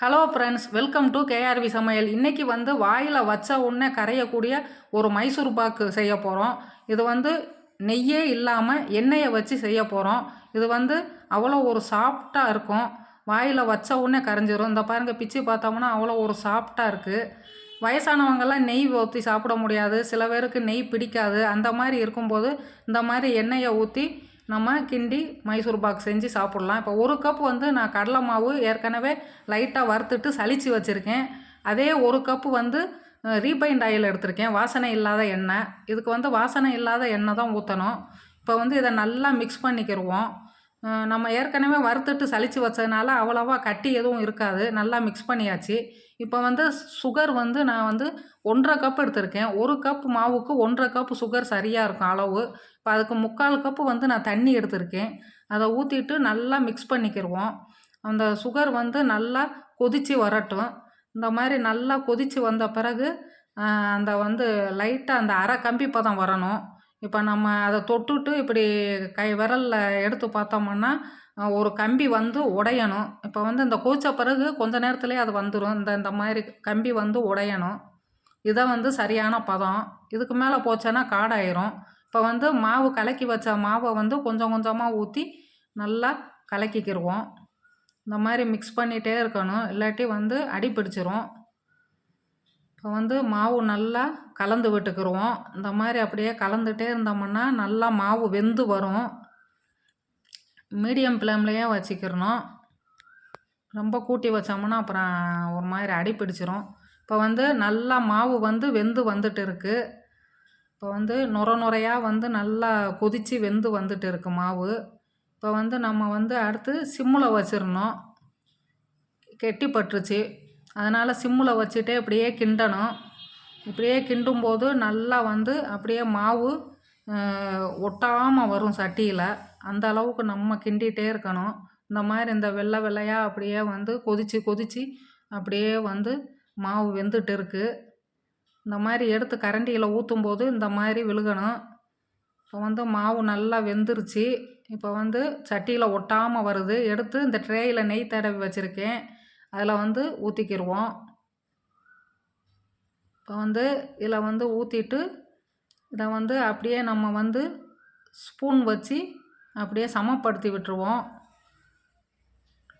Hello friends welcome to K R V சமையல். இன்றைக்கி வந்து வாயில் வச்ச உடனே கரையக்கூடிய ஒரு மைசூர் பாக்கு செய்ய போகிறோம் இது வந்து நெய்யே இல்லாமல் எண்ணெயை வச்சு செய்ய போகிறோம் இது வந்து அவ்வளோ ஒரு சாஃப்டாக இருக்கும். வாயில் வச்ச உடனே கரைஞ்சிரும். இந்த பாருங்கள் பிச்சு பார்த்தோம்னா அவ்வளோ ஒரு சாஃப்டாக இருக்குது வயசானவங்கெல்லாம் நெய் ஊற்றி சாப்பிட முடியாது. சில பேருக்கு நெய் பிடிக்காது. அந்த மாதிரி இருக்கும்போது இந்த மாதிரி எண்ணெயை ஊற்றி நம்ம கிண்டி மைசூர் பாக் செஞ்சு சாப்பிட்லாம். இப்போ ஒரு கப் வந்து நான் கடலை மாவு ஏற்கனவே லைட்டாக வறுத்துட்டு சளிச்சு வச்சுருக்கேன். அதே ஒரு கப்பு வந்து ரீபைண்ட் ஆயில் எடுத்திருக்கேன். வாசனை இல்லாத எண்ணெய். இதுக்கு வந்து வாசனை இல்லாத எண்ணெய் தான் ஊற்றணும் இப்போ வந்து இதை நல்லா மிக்ஸ் பண்ணிக்கிடுவோம் நம்ம ஏற்கனவே வறுத்துட்டு சலித்து வச்சதுனால அவ்வளோவா கட்டி எதுவும் இருக்காது. நல்லா மிக்ஸ் பண்ணியாச்சு. இப்போ வந்து சுகர் வந்து நான் வந்து ஒன்றரை கப் எடுத்திருக்கேன். ஒரு கப் மாவுக்கு ஒன்றரை கப் சுகர் சரியாக இருக்கும் அளவு. இப்போ அதுக்கு முக்கால் கப்பு வந்து நான் தண்ணி எடுத்திருக்கேன். அதை ஊற்றிட்டு நல்லா மிக்ஸ் பண்ணிக்கிடுவோம் அந்த சுகர் வந்து நல்லா கொதித்து வரட்டும். இந்த மாதிரி நல்லா கொதித்து வந்த பிறகு அந்த வந்து லைட்டாக அந்த அரை கம்பி பதம் வரணும். இப்போ நம்ம அதை தொட்டுட்டு இப்படி கை விரலில் எடுத்து பார்த்தோம்னா ஒரு கம்பி வந்து உடையணும். இப்போ வந்து இந்த கூச்ச பிறகு கொஞ்ச நேரத்துலேயே அது வந்துடும் இந்த இந்த மாதிரி கம்பி வந்து உடையணும். இதை வந்து சரியான பதம். இதுக்கு மேலே போச்சேன்னா காடாயிரும். இப்போ வந்து மாவு கலக்கி வச்ச மாவை வந்து கொஞ்சம் கொஞ்சமாக ஊற்றி நல்லா கலக்கிக்கிடுவோம் இந்த மாதிரி மிக்ஸ் பண்ணிகிட்டே இருக்கணும். இல்லாட்டி வந்து அடி பிடிச்சிரும் இப்போ வந்து மாவு நல்லா கலந்து விட்டுக்கிருவோம். இந்த மாதிரி அப்படியே கலந்துகிட்டே இருந்தோம்னா நல்லா மாவு வெந்து வரும். மீடியம் ஃப்ளேம்லேயே வச்சுக்கிறணும் ரொம்ப கூட்டி வச்சோம்னா அப்புறம் ஒரு மாதிரி அடி பிடிச்சிரும். இப்போ வந்து நல்லா மாவு வந்து வெந்து வந்துட்டு இருக்குது இப்போ வந்து நுர நுரையாக வந்து நல்லா கொதித்து வெந்து வந்துட்டு இருக்கு மாவு. இப்போ வந்து நம்ம வந்து அடுத்து சிம்மில் வச்சிடணும். கெட்டி பட்டுருச்சு அதனால் சிம்மில் வச்சுட்டே இப்படியே கிண்டணும். இப்படியே கிண்டும்போது நல்லா வந்து அப்படியே மாவு ஒட்டாமல் வரும் சட்டியில். அந்த அளவுக்கு நம்ம கிண்டிகிட்டே இருக்கணும். இந்த மாதிரி இந்த வெள்ளை வெள்ளையாக அப்படியே வந்து கொதித்து கொதித்து அப்படியே வந்து மாவு வெந்துட்டு இருக்குது இந்த மாதிரி எடுத்து கரண்டியில் ஊற்றும்போது இந்த மாதிரி விழுகணும். இப்போ வந்து மாவு நல்லா வெந்துருச்சு. இப்போ வந்து சட்டியில் ஒட்டாமல் வருது. எடுத்து இந்த ட்ரேயில் நெய் தடவி வச்சுருக்கேன். அதில் வந்து ஊற்றிக்கிடுவோம் இப்போ வந்து இதில் வந்து ஊற்றிட்டு இதை வந்து அப்படியே நம்ம வந்து ஸ்பூன் வச்சு அப்படியே சமப்படுத்தி விட்டுருவோம்.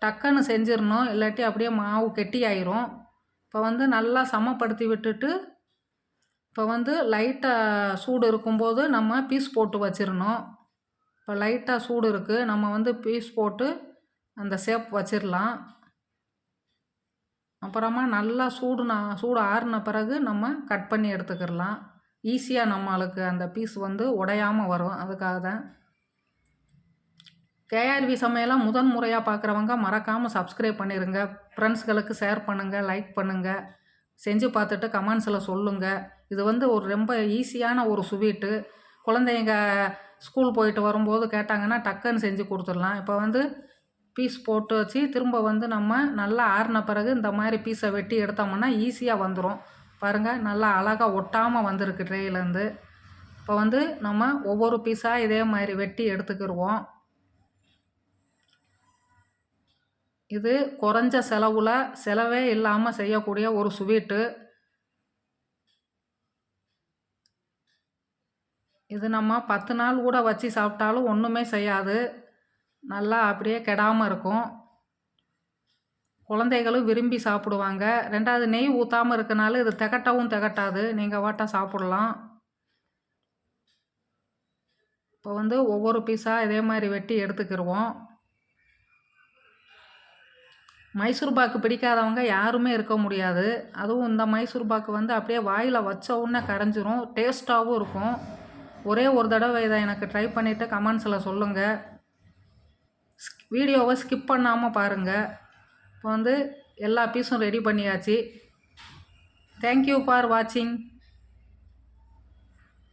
டக்குன்னு செஞ்சிடணும் இல்லாட்டி அப்படியே மாவு கெட்டி ஆயிரும் இப்போ வந்து நல்லா சமப்படுத்தி விட்டுட்டு இப்போ வந்து லைட்டாக சூடு இருக்கும்போது நம்ம பீஸ் போட்டு வச்சிடணும் இப்போ லைட்டாக சூடு இருக்குது நம்ம வந்து பீஸ் போட்டு அந்த ஷேப் வச்சிடலாம் அப்புறமா நல்லா சூடுனா சூடு ஆறின பிறகு நம்ம கட் பண்ணி எடுத்துக்கிடலாம். ஈஸியாக நம்மளுக்கு அந்த பீஸ் வந்து உடையாமல் வரும். அதுக்காக தான். கேஆர்வி சமையலாம் முதன் முறையாக பார்க்குறவங்க மறக்காமல் சப்ஸ்கிரைப் பண்ணிடுங்க ஃப்ரெண்ட்ஸ்களுக்கு ஷேர் பண்ணுங்கள் லைக் பண்ணுங்கள் செஞ்சு பார்த்துட்டு கமெண்ட்ஸில் சொல்லுங்கள் இது வந்து ஒரு ரொம்ப ஈஸியான ஒரு ஸ்வீட்டு குழந்தைங்க ஸ்கூல் போயிட்டு வரும்போது கேட்டாங்கன்னா டக்குன்னு செஞ்சு கொடுத்துடலாம். இப்போ வந்து பீஸ் போட்டு வச்சு திரும்ப வந்து நம்ம நல்லா ஆறின பிறகு இந்த மாதிரி பீஸை வெட்டி எடுத்தோம்னா ஈஸியாக வந்துடும் பாருங்கள் நல்லா அழகாக ஒட்டாமல் வந்திருக்கு ட்ரேயிலேருந்து இப்போ வந்து நம்ம ஒவ்வொரு பீஸாக இதே மாதிரி வெட்டி எடுத்துக்கிடுவோம் இது குறைஞ்ச செலவில் செலவே இல்லாமல் செய்யக்கூடிய ஒரு ஸ்வீட்டு இது நம்ம பத்து நாள் கூட வச்சு சாப்பிட்டாலும் ஒன்றுமே செய்யாது. நல்லா அப்படியே கெடாமல் இருக்கும். குழந்தைகளும் விரும்பி சாப்பிடுவாங்க. ரெண்டாவது நெய் ஊற்றாமல் இருக்கனால இது திகட்டவும் திகட்டாது. நீங்கள் வாட்டா சாப்பிட்லாம். இப்போ வந்து ஒவ்வொரு பீஸாக இதே மாதிரி வெட்டி எடுத்துக்கிடுவோம் மைசூர் பாக்கு பிடிக்காதவங்க யாருமே இருக்க முடியாது. அதுவும் இந்த மைசூர் பாக்கு வந்து அப்படியே வாயில் வச்ச உடனே கரைஞ்சிரும். டேஸ்ட்டாகவும் இருக்கும். ஒரே ஒரு தடவை இதை எனக்கு ட்ரை பண்ணிவிட்டு கமெண்ட்ஸில் சொல்லுங்கள் வீடியோவை ஸ்கிப் பண்ணாமல் பாருங்கள் இப்போ வந்து எல்லா பீஸும் ரெடி பண்ணியாச்சு. தேங்க்யூ ஃபார் வாட்சிங்